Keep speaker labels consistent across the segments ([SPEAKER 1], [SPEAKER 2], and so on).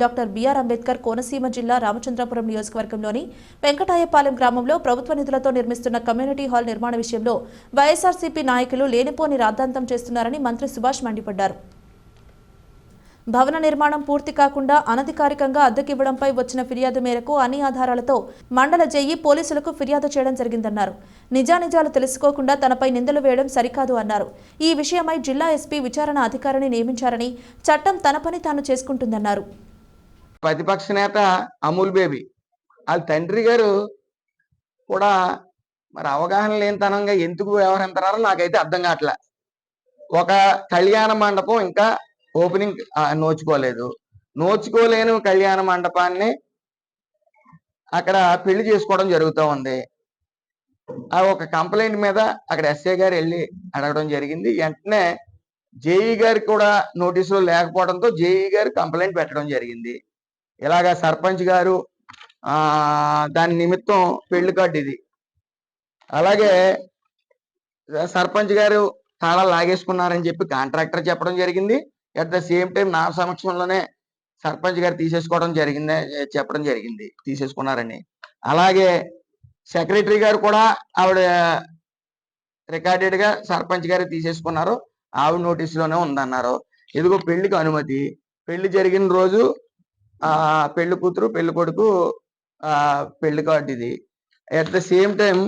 [SPEAKER 1] Doctor BR Ambedkar Konaseema జిల్లా రామచంద్రపురం నియోజకవర్గంలోని వెంకటాయపాలెం గ్రామంలో ప్రభుత్వ నిధులతో నిర్మిస్తున్న కమ్యూనిటీ హాల్ నిర్మాణ విషయంలో వైఎస్ఆర్సీపీ నాయకులు లేనిపోని రాద్ధాంతం చేస్తున్నారని మంత్రి సుభాష్ మండిపడ్డారు. భవన నిర్మాణం పూర్తి కాకుండా అనధికారికంగా అద్దెకివ్వడంపై వచ్చిన ఫిర్యాదు మేరకు అన్ని ఆధారాలతో మండల జేఈ పోలీసులకు ఫిర్యాదు చేయడం జరిగిందన్నారు. నిజానిజాలు తెలుసుకోకుండా తనపై నిందలు వేయడం సరికాదు అన్నారు. ఈ విషయమై జిల్లా ఎస్పీ విచారణ అధికారిని నియమించారని చట్టం తన పని తాను చేసుకుంటుందన్నారు.
[SPEAKER 2] ప్రతిపక్ష నేత అమూల్ బేబీ. వాళ్ళ తండ్రి గారు కూడా మరి అవగాహన లేనితనంగా ఎందుకు వ్యవహరించారో నాకైతే అర్థం కావట్లే. ఒక కళ్యాణ మండపం ఇంకా ఓపెనింగ్ నోచుకోలేదు. నోచుకోలేని కళ్యాణ మండపాన్ని అక్కడ పెళ్ళి చేసుకోవడం జరుగుతూ ఉంది. ఆ ఒక కంప్లైంట్ మీద అక్కడ ఎస్ఐ గారు వెళ్ళి అడగడం జరిగింది. వెంటనే జేఈ గారికి కూడా నోటీసులు లేకపోవడంతో జేఈ గారు కంప్లైంట్ పెట్టడం జరిగింది. ఇలాగా సర్పంచ్ గారు ఆ దాని నిమిత్తం పెళ్ళి కార్డు ఇది. అలాగే సర్పంచ్ గారు తాళాలు లాగేసుకున్నారని చెప్పి కాంట్రాక్టర్ చెప్పడం జరిగింది. అట్ ద సేమ్ టైం నా సమక్షంలోనే సర్పంచ్ గారు తీసేసుకోవడం జరిగింది చెప్పడం జరిగింది తీసేసుకున్నారని. అలాగే సెక్రటరీ గారు కూడా ఆవిడ రికార్డెడ్గా సర్పంచ్ గారు తీసేసుకున్నారు. ఆవిడ నోటీసులోనే ఉందన్నారు. ఇదిగో పెళ్ళికి అనుమతి. పెళ్ళి జరిగిన రోజు ఆ పెళ్ళి కూతురు పెళ్ళి కొడుకు ఆ పెళ్ళి కార్డు ఇది. అట్ ద సేమ్ టైం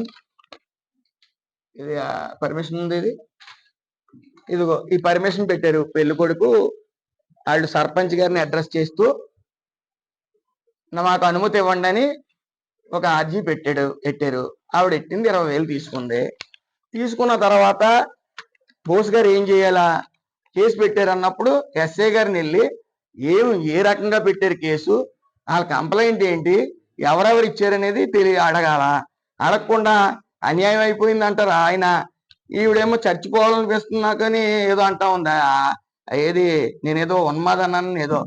[SPEAKER 2] ఇది పర్మిషన్ ఉంది ఇది. ఇదిగో ఈ పర్మిషన్ పెట్టారు పెళ్ళి కొడుకు. వాళ్ళు సర్పంచ్ గారిని అడ్రస్ చేస్తూ మాకు అనుమతి ఇవ్వండి అని ఒక అర్జీ పెట్టాడు పెట్టారు. ఆవిడ ఎట్టింది? ఇరవై వేలు తీసుకుంది. తీసుకున్న తర్వాత బోస్ గారు ఏం చేయాలా? కేసు పెట్టారు అన్నప్పుడు ఎస్ఏ గారిని వెళ్ళి ఏం ఏ రకంగా పెట్టారు కేసు? వాళ్ళ కంప్లైంట్ ఏంటి? ఎవరెవరు ఇచ్చారనేది తెలియ అడగాల. అడగకుండా అన్యాయం అయిపోయింది అంటారు ఆయన? ఈవిడేమో చచ్చిపోవాలనిపిస్తుంది కానీ ఏదో అంటా ఉందా? ఏది నేనేదో ఉన్మాదన్నాను ఏదో.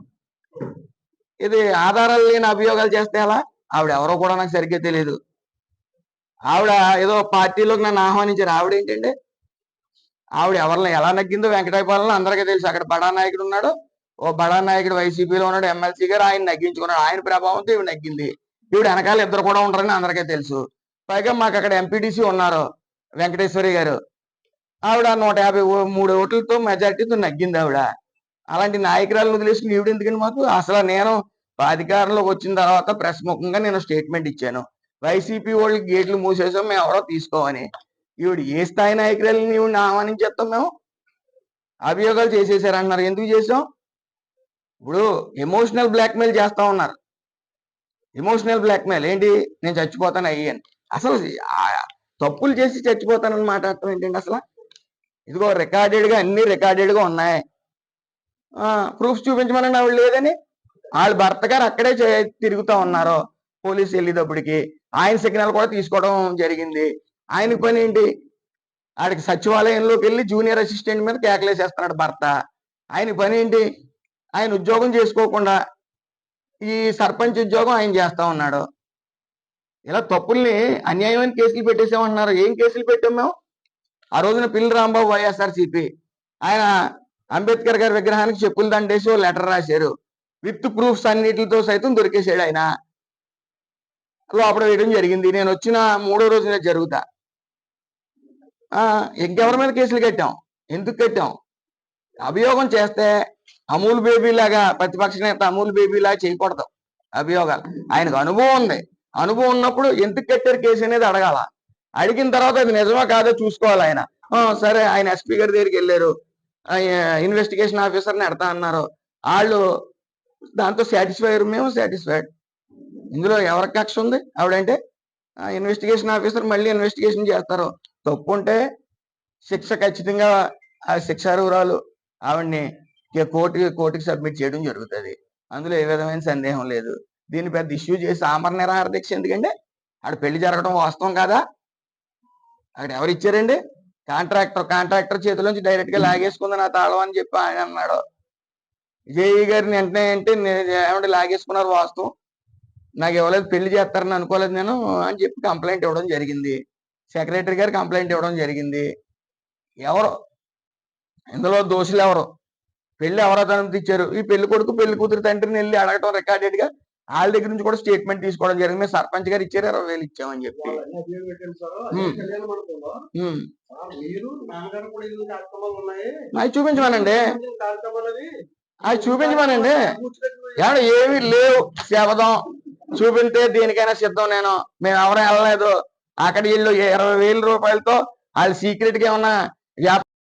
[SPEAKER 2] ఇది ఆధారాలు లేని అభియోగాలు చేస్తే ఎలా? ఆవిడ ఎవరో కూడా నాకు సరిగ్గా తెలియదు ఆవిడ ఏదో పార్టీలోకి నన్ను ఆహ్వానించారు. ఆవిడ ఏంటండి ఆవిడ ఎవరిని ఎలా నగ్గిందో వెంకటాయపాలెంలో అందరికీ తెలుసు. అక్కడ బడా నాయకుడు ఉన్నాడు. ఓ బడా నాయకుడు వైసీపీలో ఉన్నాడు ఎమ్మెల్సీ గారు ఆయన నగ్గించుకున్నాడు. ఆయన ప్రభావంతో ఇవి నగ్గింది. ఈవిడ వెనకాల ఇద్దరు కూడా ఉంటారని అందరికీ తెలుసు. పైగా మాకు అక్కడ ఎంపీటీసీ ఉన్నారు వెంకటేశ్వరి గారు. ఆవిడ నూట యాభై మూడు ఓట్లతో మెజార్టీతో నగ్గింది ఆవిడ. అలాంటి నాయకురాలను వదిలేసుకుని ఈవిడ ఎందుకని మాకు? అసలు నేను అధికారంలోకి వచ్చిన తర్వాత ప్రెస్ ముఖంగా నేను స్టేట్మెంట్ ఇచ్చాను. వైసీపీ వాళ్ళకి గేట్లు మూసేసాం మేము ఎవరో తీసుకోమని. ఈవిడ ఏ స్థాయి నాయకురాలని ఈవిడ ఆహ్వానించేస్తాం మేము? అభియోగాలు చేసేసారంటున్నారు ఎందుకు చేసాం? ఇప్పుడు ఎమోషనల్ బ్లాక్మెయిల్ చేస్తా ఉన్నారు. ఎమోషనల్ బ్లాక్మెయిల్ ఏంటి? నేను చచ్చిపోతాను అయ్యాను అసలు తప్పులు చేసి చచ్చిపోతానని మాట్లాడటం ఏంటండి అసలు? ఇదిగో రికార్డెడ్గా అన్ని రికార్డెడ్గా ఉన్నాయి. ప్రూఫ్స్ చూపించమనండి. ఆవిడ లేదని వాళ్ళ భర్త గారు అక్కడే చే- తిరుగుతా ఉన్నారు. పోలీసు వెళ్ళేటప్పటికి. ఆయన సిగ్నల్ కూడా తీసుకోవడం జరిగింది. ఆయన పని ఏంటి? ఆడికి సచివాలయంలోకి వెళ్ళి జూనియర్ అసిస్టెంట్ మీద కేకలేసేస్తున్నాడు భర్త. ఆయన పని ఏంటి? ఆయన ఉద్యోగం చేసుకోకుండా ఈ సర్పంచ్ ఉద్యోగం ఆయన చేస్తా ఉన్నాడు. ఇలా తప్పుల్ని అన్యాయమైన కేసులు పెట్టేసామంటున్నారు. ఏం కేసులు పెట్టాం మేము? ఆ రోజున పిల్లి రాంబాబు వైఎస్ఆర్ సిపి ఆయన అంబేద్కర్ గారి విగ్రహానికి చెప్పులు దండేసి ఓ లెటర్ రాశారు. విత్ ప్రూఫ్స్ అన్నిటితో సైతం దొరికేసాడు ఆయన. లోపల వేయడం జరిగింది. నేను వచ్చిన మూడో రోజున జరుగుతా. ఆ, ఇంకెవరి మీద కేసులు కట్టాం? ఎందుకు కట్టాం? అభియోగం చేస్తే అమూల్ బేబీ లాగా ప్రతిపక్ష నేత అమూల్ బేబీ లాగా చేయకూడదు. అభియోగాలు ఆయనకు అనుభవం ఉంది. అనుభవం ఉన్నప్పుడు ఎందుకు కట్టారు కేసు అనేది అడగాల. అడిగిన తర్వాత అది నిజమా కాదో చూసుకోవాలి ఆయన. సరే ఆయన ఎస్పీ గారి దగ్గరికి వెళ్ళారు. ఇన్వెస్టిగేషన్ ఆఫీసర్ని ఎడతా అన్నారు. వాళ్ళు దాంతో సాటిస్ఫైడ్ మేము సాటిస్ఫైడ్ ఇందులో ఎవరి కక్ష ఉంది? ఆవిడంటే ఇన్వెస్టిగేషన్ ఆఫీసర్ మళ్ళీ ఇన్వెస్టిగేషన్ చేస్తారు. తప్పు ఉంటే శిక్ష ఖచ్చితంగా ఆ శిక్షార్హురాలు ఆవిడ్ని ఇక కోర్టు కోర్టుకి సబ్మిట్ చేయడం జరుగుతుంది. అందులో ఏ విధమైన సందేహం లేదు. దీన్ని పెద్ద ఇష్యూ చేసి ఆమర నిరాహార దీక్ష ఎందుకంటే ఆడ పెళ్ళి జరగడం వాస్తవం కాదా? అక్కడ ఎవరు ఇచ్చారండి? కాంట్రాక్టర్ కాంట్రాక్టర్ చేతిలోంచి డైరెక్ట్గా లాగేసుకుంది నా తాళం అని చెప్పి ఆయన అన్నాడు. జేఈ గారిని వెంటనే అంటే నేను ఏమంటే లాగేసుకున్నారు వాస్తవం. నాకు ఇవ్వలేదు పెళ్ళి చేస్తారని అనుకోలేదు నేను అని చెప్పి కంప్లైంట్ ఇవ్వడం జరిగింది. సెక్రటరీ గారు కంప్లైంట్ ఇవ్వడం జరిగింది. ఎవరు? ఇందులో దోషులు ఎవరు? పెళ్ళి ఎవరైతే అనుమతి ఇచ్చారు ఈ పెళ్ళి కొడుకు పెళ్ళి కూతురు తండ్రిని వెళ్ళి అడగటం రికార్డెడ్గా వాళ్ళ దగ్గర నుంచి కూడా స్టేట్మెంట్ తీసుకోవడం జరిగింది. మేము సర్పంచ్ గారు ఇచ్చారు ఇరవై వేలు ఇచ్చామని చెప్పి. అవి చూపించమనండి.
[SPEAKER 3] అవి
[SPEAKER 2] చూపించమనండి. ఏమన్నా ఏమీ లేవు. శవదం చూపిస్తే దేనికైనా సిద్ధం నేను. మేము ఎవరు వెళ్ళలేదు. అక్కడ వీళ్ళు ఇరవై వేల రూపాయలతో వాళ్ళు సీక్రెట్గా ఏమన్నా